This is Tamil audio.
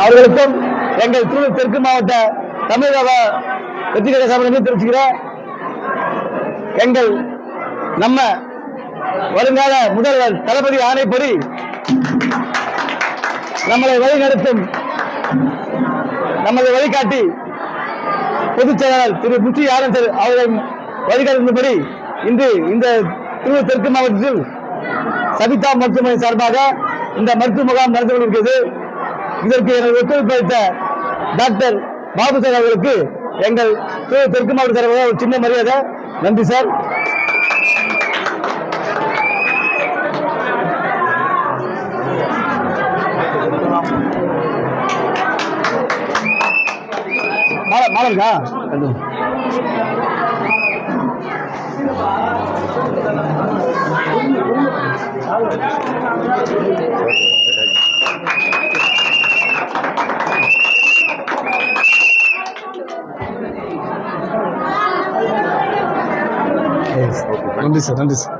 அவர்களுக்கும் எங்கள் திருவள்ளூர் தெற்கு மாவட்ட தமிழக வெற்றிகர சபை தெரிவிச்சுக்கிறேன். எங்கள் நம்ம வருங்கால முதல்வர் தளபதி ஆணைப்படி நம்மளை வழிநடத்தும் நம்மளை வழிகாட்டி பொதுச் செயலாளர் திரு முத்தி ஆனந்தர் அவர்களை வழிகாட்டும்படி இன்று இந்த திருவள்ளூர் தெற்கு மாவட்டத்தில் சபிதா மருத்துவமனை சார்பாக இந்த மருத்துவ முகாம் நடந்து கொண்டிருக்கிறது. இதற்கு எனது ஒத்துழைப்பு அளித்த டாக்டர் பாபு சார் அவர்களுக்கு எங்கள் தெற்கு மாவட்ட சார்பாக ஒரு சின்ன மரியாதை. நன்றி சார். மாலை மாலைங்கா நன்றி சார் நன்றி சார்